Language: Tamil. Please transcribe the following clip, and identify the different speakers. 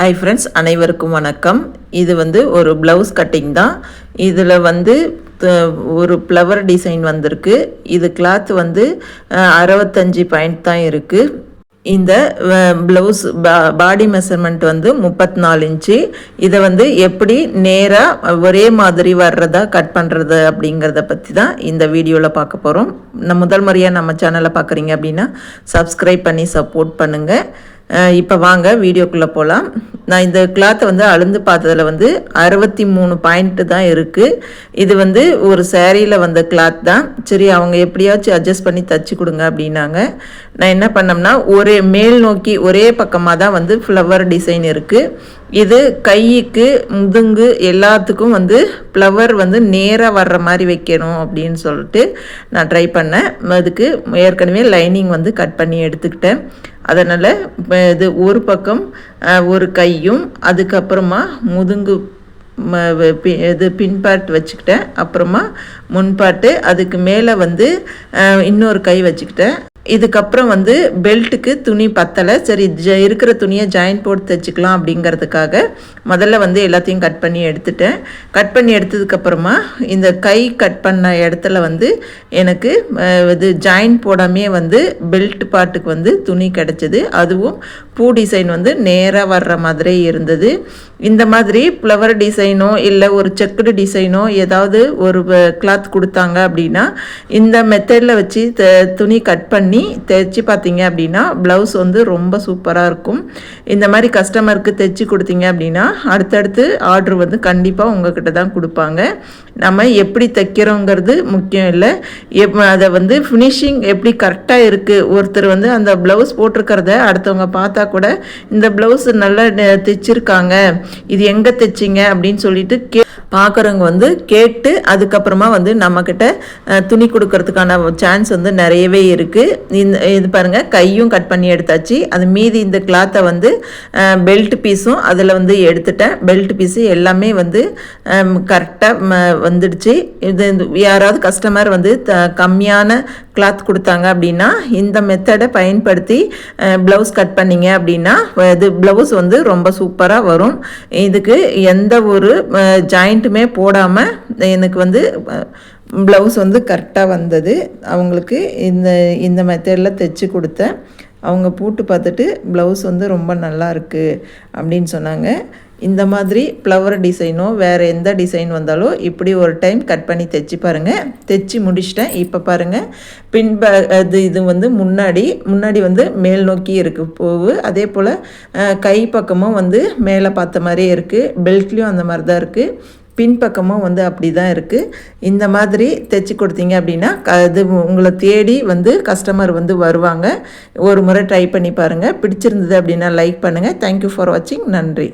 Speaker 1: ஹை ஃப்ரெண்ட்ஸ் அனைவருக்கும் வணக்கம். இது வந்து ஒரு ப்ளவுஸ் கட்டிங் தான். இதில் வந்து ஒரு ஃப்ளவர் டிசைன் வந்திருக்கு. இது கிளாத் வந்து அறுபத்தஞ்சி அறுபத்தஞ்சு பாயிண்ட் தான் இருக்குது இந்த ப்ளவுஸ் பாடி மெஷர்மெண்ட் வந்து முப்பத்தி நாலு இன்ச்சு இதை வந்து எப்படி நேராக ஒரே மாதிரி வர்றதா கட் பண்ணுறது அப்படிங்கிறத பற்றி தான் இந்த வீடியோவில் பார்க்க போகிறோம் முதல் முறையாக நம்ம சேனலை பார்க்குறீங்க அப்படின்னா சப்ஸ்கிரைப் பண்ணி சப்போர்ட் பண்ணுங்கள் இப்போ வாங்க வீடியோக்குள்ளே போகலாம் நான் இந்த கிளாத்தை வந்து அழுந்து பார்த்ததில் வந்து அறுபத்தி மூணு பாயிண்ட்டு தான் இருக்குது இது வந்து ஒரு சேரீயில் வந்த கிளாத் தான். சரி அவங்க எப்படியாச்சும் அட்ஜஸ்ட் பண்ணி தச்சு கொடுங்க அப்படின்னாங்க. நான் என்ன பண்ணோம்னா ஒரே மேல் நோக்கி ஒரே பக்கமாக தான் வந்து ஃப்ளவர் டிசைன் இருக்குது இது கைக்கு முதுங்கு எல்லாத்துக்கும் வந்து ஃப்ளவர் வந்து நேராக வர்ற மாதிரி வைக்கணும் அப்படின்னு சொல்லிட்டு நான் ட்ரை பண்ணேன். அதுக்கு ஏற்கனவே லைனிங் வந்து கட் பண்ணி எடுத்துக்கிட்டேன். அதனால் இது ஒரு பக்கம் ஒரு கையும் அதுக்கப்புறமா முதுங்கு பி- இது பின்பாட் வச்சுக்கிட்டேன். அப்புறமா முன்பாட்டு அதுக்கு மேலே வந்து இன்னொரு கை வச்சுக்கிட்டேன். இதுக்கப்புறம் வந்து பெல்ட்டுக்கு துணி பத்தலை. சரி ஜ இருக்கிற துணியை ஜாயின் போட்டு தைச்சிக்கலாம் அப்படிங்கிறதுக்காக முதல்ல வந்து எல்லாத்தையும் கட் பண்ணி எடுத்துட்டேன். கட் பண்ணி எடுத்ததுக்கப்புறமா இந்த கை கட் பண்ண இடத்துல வந்து எனக்கு இது ஜாயின் போடாமே வந்து பெல்ட் பாட்டுக்கு வந்து துணி கிடச்சிது. அதுவும் பூ டிசைன் வந்து நேராக வர்ற மாதிரி இருந்தது. இந்த மாதிரி ஃப்ளவர் டிசைனோ இல்லை ஒரு செக்குடு டிசைனோ ஏதாவது ஒரு கிளாத் கொடுத்தாங்க அப்படின்னா இந்த மெத்தடில் வச்சு த துணி கட் பண்ணி தைச்சி பார்த்தீங்க அப்படின்னா ப்ளவுஸ் வந்து ரொம்ப சூப்பராக இருக்கும். இந்த மாதிரி கஸ்டமருக்கு தைச்சி கொடுத்தீங்க அப்படின்னா அடுத்தடுத்து ஆர்டர் வந்து கண்டிப்பாக உங்ககிட்ட தான் கொடுப்பாங்க. நம்ம எப்படி தைக்கிறோங்கிறது முக்கியம் இல்லை. எப் அதை வந்து ஃபினிஷிங் எப்படி கரெக்டாக இருக்குது ஒருத்தர் வந்து அந்த ப்ளவுஸ் போட்டிருக்கிறத அடுத்தவங்க பார்த்தா கூட இந்த ப்ளவுஸ் நல்லா தைச்சிருக்காங்க. இது எங்கே தைச்சிங்க அப்படின்னு சொல்லிட்டு கே பார்க்குறவங்க வந்து கேட்டு அதுக்கப்புறமா வந்து நம்மக்கிட்ட துணி கொடுக்கறதுக்கான சான்ஸ் வந்து நிறையவே இருக்குது இந்த இது பாருங்கள் கையும் கட் பண்ணி எடுத்தாச்சு. அது மீதி இந்த கிளாத்தை வந்து பெல்ட் பீஸும் அதில் வந்து எடுத்துட்டேன். பெல்ட் பீஸு எல்லாமே வந்து கரெக்டாக வந்துடுச்சு. இது இந்த- யாராவது கஸ்டமர் வந்து த கம்மியான கிளாத் கொடுத்தாங்க அப்படின்னா இந்த மெத்தடை பயன்படுத்தி ப்ளவுஸ் கட் பண்ணீங்க அப்படின்னா இது ப்ளவுஸ் வந்து ரொம்ப சூப்பராக வரும். இதுக்கு எந்த ஒரு ஜாயிண்ட்டுமே போடாமல் எனக்கு வந்து ப்ளவுஸ் வந்து கரெக்டாக வந்தது. அவங்களுக்கு இந்த இந்த மெத்தடில் தைச்சி கொடுத்தேன். அவங்க போட்டு பார்த்துட்டு ப்ளவுஸ் வந்து ரொம்ப நல்லா இருக்குது அப்படின்னு சொன்னாங்க. இந்த மாதிரி ஃப்ளவர் டிசைனோ வேறு எந்த டிசைன் வந்தாலும் இப்படி ஒரு டைம் கட் பண்ணி தைச்சி பாருங்கள் தைச்சி முடிச்சிட்டேன். இப்போ பாருங்கள் பின்ப அது இது வந்து முன்னாடி முன்னாடி வந்து மேல் நோக்கி இருக்குது பூவு. அதே போல் கை பக்கமும் வந்து மேலே பார்த்த மாதிரியே இருக்குது பெல்ட்லேயும் அந்த மாதிரி தான் இருக்குது பின்பக்கமும் வந்து அப்படி தான் இருக்குது இந்த மாதிரி தைச்சி கொடுத்தீங்க அப்படின்னா க இது உங்களை தேடி வந்து கஸ்டமர் வந்து வருவாங்க. ஒரு முறை ட்ரை பண்ணி பாருங்கள் பிடிச்சிருந்தது அப்படின்னா லைக் பண்ணுங்கள் தேங்க்யூ ஃபார் வாட்சிங் நன்றி.